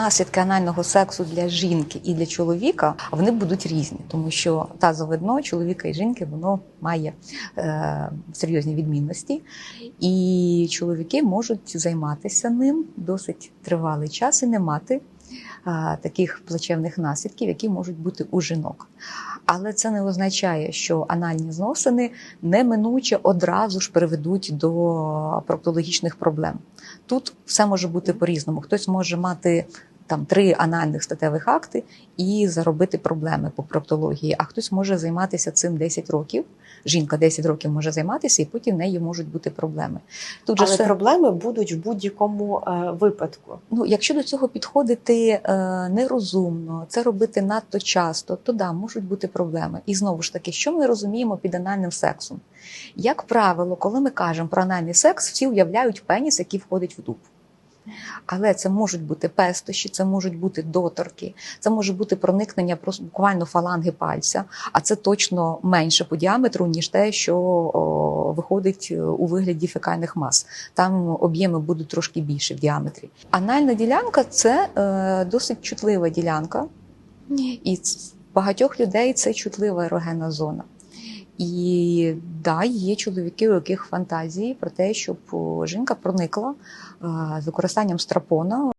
Наслідки анального сексу для жінки і для чоловіка вони будуть різні, тому що тазове дно чоловіка і жінки воно має е, серйозні відмінності, і чоловіки можуть займатися ним досить тривалий час і не мати е, таких плачевних наслідків, які можуть бути у жінок. Але це не означає, що анальні зносини неминуче одразу ж приведуть до проктологічних проблем. Тут все може бути по-різному. Хтось може мати там три анальних статевих акти і заробити проблеми по проктології, а хтось може займатися цим 10 років. Жінка 10 років може займатися, і потім в неї можуть бути проблеми. Тут же Але все- проблеми будуть в будь-якому е, випадку. Ну, якщо до цього підходити е, нерозумно, це робити надто часто, то да, можуть бути проблеми. І знову ж таки, що ми розуміємо під анальним сексом? Як правило, коли ми кажемо про анальний секс, всі уявляють пеніс, який входить в дупу. Але це можуть бути пестощі, це можуть бути доторки, це може бути проникнення просто буквально фаланги пальця, а це точно менше по діаметру, ніж те, що о, виходить е, у вигляді фекальних мас. Там об'єми будуть трошки більше в діаметрі. Анальна ділянка це е, досить чутлива ділянка, і багатьох людей це чутлива ерогенна зона. І да, є чоловіки, у яких фантазії про те, щоб жінка проникла з використанням страпона